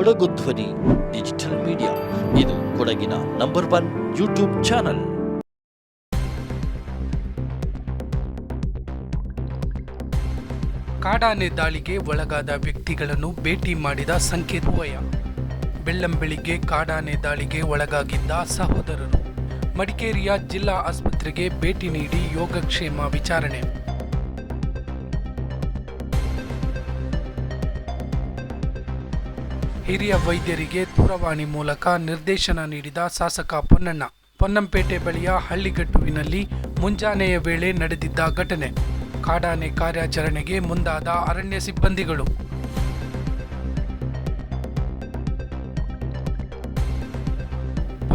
ಕೊಡಗು ಧ್ವನಿ, digital media. ಇದು ಕೊಡಗಿನ ನಂಬರ್ ಒನ್ ಯೂಟ್ಯೂಬ್ ಚಾನಲ್. ಕಾಡಾನೆ ದಾಳಿಗೆ ಒಳಗಾದ ವ್ಯಕ್ತಿಗಳನ್ನು ಭೇಟಿ ಮಾಡಿದ ಸಂಕೇತ್ ವಯ ಬೆಳ್ಳಂಬೆಳಿಗ್ಗೆ ಕಾಡಾನೆ ದಾಳಿಗೆ ಒಳಗಾಗಿದ್ದ ಸಹೋದರರು. ಮಡಿಕೇರಿಯ ಜಿಲ್ಲಾ ಆಸ್ಪತ್ರೆಗೆ ಭೇಟಿ ನೀಡಿ ಯೋಗಕ್ಷೇಮ ವಿಚಾರಣೆ. ಹಿರಿಯ ವೈದ್ಯರಿಗೆ ದೂರವಾಣಿ ಮೂಲಕ ನಿರ್ದೇಶನ ನೀಡಿದ ಶಾಸಕ ಪೊನ್ನಣ್ಣ. ಪೊನ್ನಂಪೇಟೆ ಬಳಿಯ ಹಳ್ಳಿಗಟ್ಟುವಿನಲ್ಲಿ ಮುಂಜಾನೆಯ ವೇಳೆ ನಡೆದಿದ್ದ ಘಟನೆ. ಕಾಡಾನೆ ಕಾರ್ಯಾಚರಣೆಗೆ ಮುಂದಾದ ಅರಣ್ಯ ಸಿಬ್ಬಂದಿಗಳು.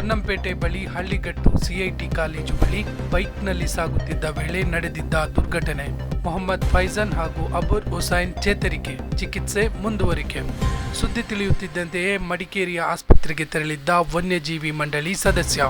ಪೊನ್ನಂಪೇಟೆ ಬಳಿ ಹಳ್ಳಿಗಟ್ಟು ಸಿಐಟಿ ಕಾಲೇಜು ಬಳಿ ಬೈಕ್ನಲ್ಲಿ ಸಾಗುತ್ತಿದ್ದ ವೇಳೆ ನಡೆದಿದ್ದ ದುರ್ಘಟನೆ. ಮೊಹಮ್ಮದ್ ಫೈಜನ್ ಹಾಗೂ ಅಬುರ್ ಹುಸೈನ್ ಚೇತರಿಕೆ, ಚಿಕಿತ್ಸೆ ಮುಂದುವರಿಕೆ. ಸುದ್ದಿ ತಿಳಿಯುತ್ತಿದ್ದಂತೆಯೇ ಮಡಿಕೇರಿಯ ಆಸ್ಪತ್ರೆಗೆ ತೆರಳಿದ್ದ ವನ್ಯಜೀವಿ ಮಂಡಳಿ ಸದಸ್ಯ.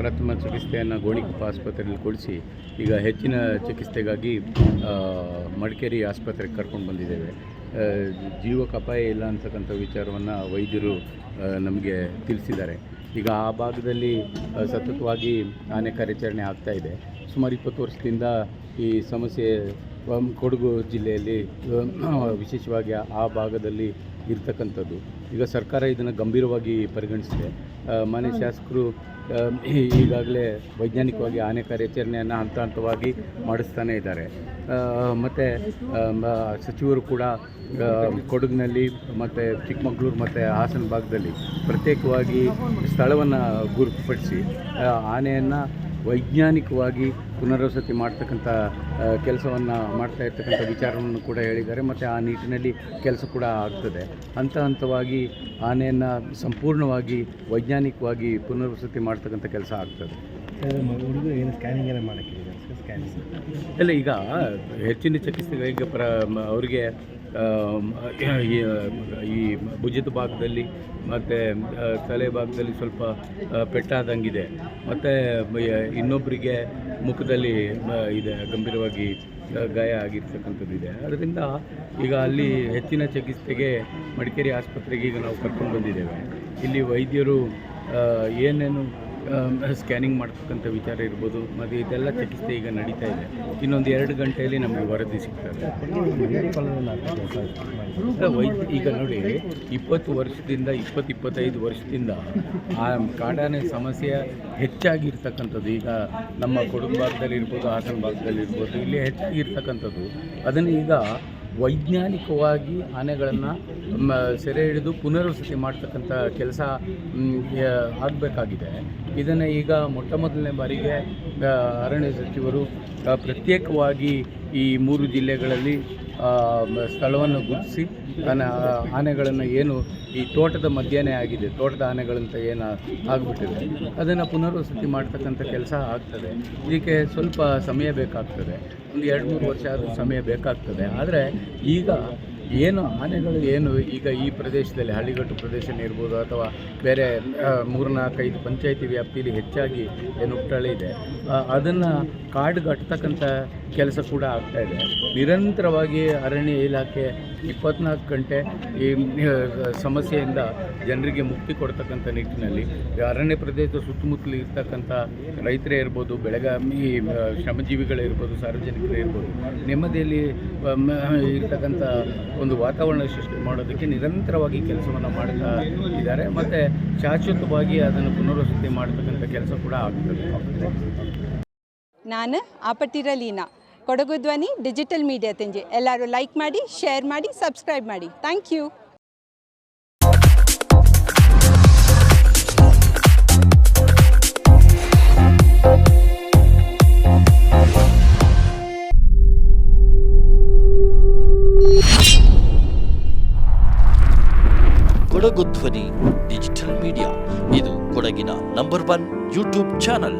ಪ್ರಥಮ ಚಿಕಿತ್ಸೆಯನ್ನು ಗೋಣಿಕೊಪ್ಪ ಆಸ್ಪತ್ರೆಯಲ್ಲಿ ಕೊಡಿಸಿ ಈಗ ಹೆಚ್ಚಿನ ಚಿಕಿತ್ಸೆಗಾಗಿ ಮಡಿಕೇರಿ ಆಸ್ಪತ್ರೆಗೆ ಕರ್ಕೊಂಡು ಬಂದಿದ್ದೇವೆ. ಜೀವ ಜೀವಕ್ಕೆ ಅಪಾಯ ಇಲ್ಲ ಅಂತಕ್ಕಂಥ ವಿಚಾರವನ್ನು ವೈದ್ಯರು ನಮಗೆ ತಿಳಿಸಿದ್ದಾರೆ. ಈಗ ಆ ಭಾಗದಲ್ಲಿ ಸತತವಾಗಿ ಆನೆ ಕಾರ್ಯಾಚರಣೆ ಆಗ್ತಾ ಇದೆ. ಸುಮಾರು ಇಪ್ಪತ್ತು ವರ್ಷದಿಂದ ಈ ಸಮಸ್ಯೆ ಕೊಡಗು ಜಿಲ್ಲೆಯಲ್ಲಿ ವಿಶೇಷವಾಗಿ ಆ ಭಾಗದಲ್ಲಿ ಇರ್ತಕ್ಕಂಥದ್ದು. ಈಗ ಸರ್ಕಾರ ಇದನ್ನು ಗಂಭೀರವಾಗಿ ಪರಿಗಣಿಸಿದೆ. ಮಾನ್ಯ ಶಾಸಕರು ಈಗಾಗಲೇ ವೈಜ್ಞಾನಿಕವಾಗಿ ಆನೆ ಕಾರ್ಯಾಚರಣೆಯನ್ನು ಹಂತ ಹಂತವಾಗಿ ಮಾಡಿಸ್ತಾನೇ ಇದ್ದಾರೆ. ಮತ್ತು ಸಚಿವರು ಕೂಡ ಕೊಡಗಿನಲ್ಲಿ ಮತ್ತು ಚಿಕ್ಕಮಗಳೂರು ಮತ್ತು ಹಾಸನ ಭಾಗದಲ್ಲಿ ಪ್ರತ್ಯೇಕವಾಗಿ ಸ್ಥಳವನ್ನು ಗುರುತುಪಡಿಸಿ ಆ, ಆನೆಯನ್ನು ವೈಜ್ಞಾನಿಕವಾಗಿ ಪುನರ್ವಸತಿ ಮಾಡ್ತಕ್ಕಂಥ ಕೆಲಸವನ್ನು ಮಾಡ್ತಾ ಇರ್ತಕ್ಕಂಥ ವಿಚಾರವನ್ನು ಕೂಡ ಹೇಳಿದ್ದಾರೆ. ಮತ್ತು ಆ ನಿಟ್ಟಿನಲ್ಲಿ ಕೆಲಸ ಕೂಡ ಆಗ್ತದೆ. ಹಂತ ಹಂತವಾಗಿ ಆನೆಯನ್ನು ಸಂಪೂರ್ಣವಾಗಿ ವೈಜ್ಞಾನಿಕವಾಗಿ ಪುನರ್ವಸತಿ ಮಾಡ್ತಕ್ಕಂಥ ಕೆಲಸ ಆಗ್ತದೆ. ಸ್ಕ್ಯಾನಿಂಗ್ ಎಲ್ಲ ಈಗ ಹೆಚ್ಚಿನ ಚಿಕಿತ್ಸೆಗಳಿಗೆ ಪ್ರ ಅವರಿಗೆ ಈ ಭುಜದ ಭಾಗದಲ್ಲಿ ಮತ್ತು ತಲೆ ಭಾಗದಲ್ಲಿ ಸ್ವಲ್ಪ ಪೆಟ್ಟಾದಂಗಿದೆ. ಮತ್ತು ಇನ್ನೊಬ್ಬರಿಗೆ ಮುಖದಲ್ಲಿ ಇದೆ, ಗಂಭೀರವಾಗಿ ಗಾಯ ಆಗಿರ್ತಕ್ಕಂಥದ್ದು ಇದೆ. ಅದರಿಂದ ಈಗ ಅಲ್ಲಿ ಹೆಚ್ಚಿನ ಚಿಕಿತ್ಸೆಗೆ ಮಡಿಕೇರಿ ಆಸ್ಪತ್ರೆಗೆ ಈಗ ನಾವು ಕರ್ಕೊಂಡು ಬಂದಿದ್ದೇವೆ. ಇಲ್ಲಿ ವೈದ್ಯರು ಏನೇನು ಸ್ಕ್ಯಾನಿಂಗ್ ಮಾಡ್ತಕ್ಕಂಥ ವಿಚಾರ ಇರ್ಬೋದು, ಮತ್ತು ಇದೆಲ್ಲ ಚಿಕಿತ್ಸೆ ಈಗ ನಡೀತಾ ಇದೆ. ಇನ್ನೊಂದು ಎರಡು ಗಂಟೆಯಲ್ಲಿ ನಮಗೆ ವರದಿ ಸಿಗ್ತದೆ. ವೈದ್ಯ ಈಗ ನೋಡಿ, ಇಪ್ಪತ್ತು ವರ್ಷದಿಂದ ಇಪ್ಪತ್ತು ಇಪ್ಪತ್ತೈದು ವರ್ಷದಿಂದ ಆ ಕಾಡಾನೆ ಸಮಸ್ಯೆ ಹೆಚ್ಚಾಗಿರ್ತಕ್ಕಂಥದ್ದು. ಈಗ ನಮ್ಮ ಕೊಡಗು ಭಾಗದಲ್ಲಿ ಇರ್ಬೋದು ಹಾಸನ ಭಾಗದಲ್ಲಿ ಇರ್ಬೋದು ಇಲ್ಲಿ ಹೆಚ್ಚಾಗಿರ್ತಕ್ಕಂಥದ್ದು. ಅದನ್ನು ಈಗ ವೈಜ್ಞಾನಿಕವಾಗಿ ಆನೆಗಳನ್ನು ಸೆರೆ ಹಿಡಿದು ಪುನರ್ವಸತಿ ಮಾಡ್ತಕ್ಕಂಥ ಕೆಲಸ ಆಗಬೇಕಾಗಿದೆ. ಇದನ್ನು ಈಗ ಮೊಟ್ಟ ಮೊದಲನೇ ಬಾರಿಗೆ ಅರಣ್ಯ ಸಚಿವರು ಪ್ರತ್ಯೇಕವಾಗಿ ಈ ಮೂರು ಜಿಲ್ಲೆಗಳಲ್ಲಿ ಸ್ಥಳವನ್ನು ಗುರುತಿಸಿ, ತನ್ನ ಆನೆಗಳನ್ನು ಏನು ಈ ತೋಟದ ಮಧ್ಯಾಹ್ನ ಆಗಿದೆ, ತೋಟದ ಆನೆಗಳಂತ ಏನು ಆಗಿಬಿಟ್ಟಿದೆ. ಅದನ್ನು ಪುನರ್ವಸತಿ ಮಾಡ್ತಕ್ಕಂಥ ಕೆಲಸ ಆಗ್ತದೆ. ಇದಕ್ಕೆ ಸ್ವಲ್ಪ ಸಮಯ ಬೇಕಾಗ್ತದೆ. ಒಂದು ಎರಡು ಮೂರು ವರ್ಷ ಆದರೂ ಸಮಯ ಬೇಕಾಗ್ತದೆ. ಆದರೆ ಈಗ ಏನು ಆನೆಗಳು ಏನು? ಈಗ ಈ ಪ್ರದೇಶದಲ್ಲಿ ಹಳ್ಳಿಗಟ್ಟು ಪ್ರದೇಶ ಇರ್ಬೋದು ಅಥವಾ ಬೇರೆ ಮೂರು ಮೂರ್ನಾಲ್ಕೈದು ಪಂಚಾಯಿತಿ ವ್ಯಾಪ್ತಿಯಲ್ಲಿ ಹೆಚ್ಚಾಗಿ ಏನು ಉಪ್ಟಳೆ ಇದೆ. ಅದನ್ನು ಕಾಡು ಕಟ್ತಕ್ಕಂಥ ಕೆಲಸ ಕೂಡ ಆಗ್ತಾ ಇದೆ. ನಿರಂತರವಾಗಿ ಅರಣ್ಯ ಇಲಾಖೆ ಇಪ್ಪತ್ನಾಲ್ಕು ಗಂಟೆ ಈ ಸಮಸ್ಯೆಯಿಂದ ಜನರಿಗೆ ಮುಕ್ತಿ ಕೊಡ್ತಕ್ಕಂಥ ನಿಟ್ಟಿನಲ್ಲಿ ಅರಣ್ಯ ಪ್ರದೇಶದ ಸುತ್ತಮುತ್ತಲು ಇರ್ತಕ್ಕಂಥ ರೈತರೇ ಇರ್ಬೋದು ಬೆಳೆಗಾಮಿ ಶ್ರಮಜೀವಿಗಳೇ ಶ್ರಮಜೀವಿಗಳಿರ್ಬೋದು ಸಾರ್ವಜನಿಕರೇ ಇರ್ಬೋದು, ನೆಮ್ಮದಿಯಲ್ಲಿ ಇರ್ತಕ್ಕಂಥ ಒಂದು ವಾತಾವರಣ ಸೃಷ್ಟಿ ಮಾಡೋದಕ್ಕೆ ನಿರಂತರವಾಗಿ ಕೆಲಸವನ್ನು ಮಾಡ್ತಾ ಇದ್ದಾರೆ. ಮತ್ತು ಶಾಶ್ವತವಾಗಿ ಅದನ್ನು ಪುನರ್ವಸತಿ ಮಾಡ್ತಕ್ಕಂಥ ಕೆಲಸ ಕೂಡ ಆಗ್ತದೆ. ನಾನು ಆಪಟ್ಟಿರ ಲೀನಾ ಕೊಡಗು ಧ್ವನಿ ಡಿಜಿಟಲ್ ಮೀಡಿಯಾ ತೆಂಜಿ ಎಲ್ಲರೂ ಲೈಕ್ ಮಾಡಿ ಶೇರ್ ಮಾಡಿ ಸಬ್ಸ್ಕ್ರೈಬ್ ಮಾಡಿ. ಥ್ಯಾಂಕ್ ಯು ಕೊಡಗು ಧ್ವನಿ ಡಿಜಿಟಲ್ ಮೀಡಿಯಾ. ಇದು ಕೊಡಗಿನ ನಂಬರ್ ಒನ್ ಯೂಟ್ಯೂಬ್ ಚಾನಲ್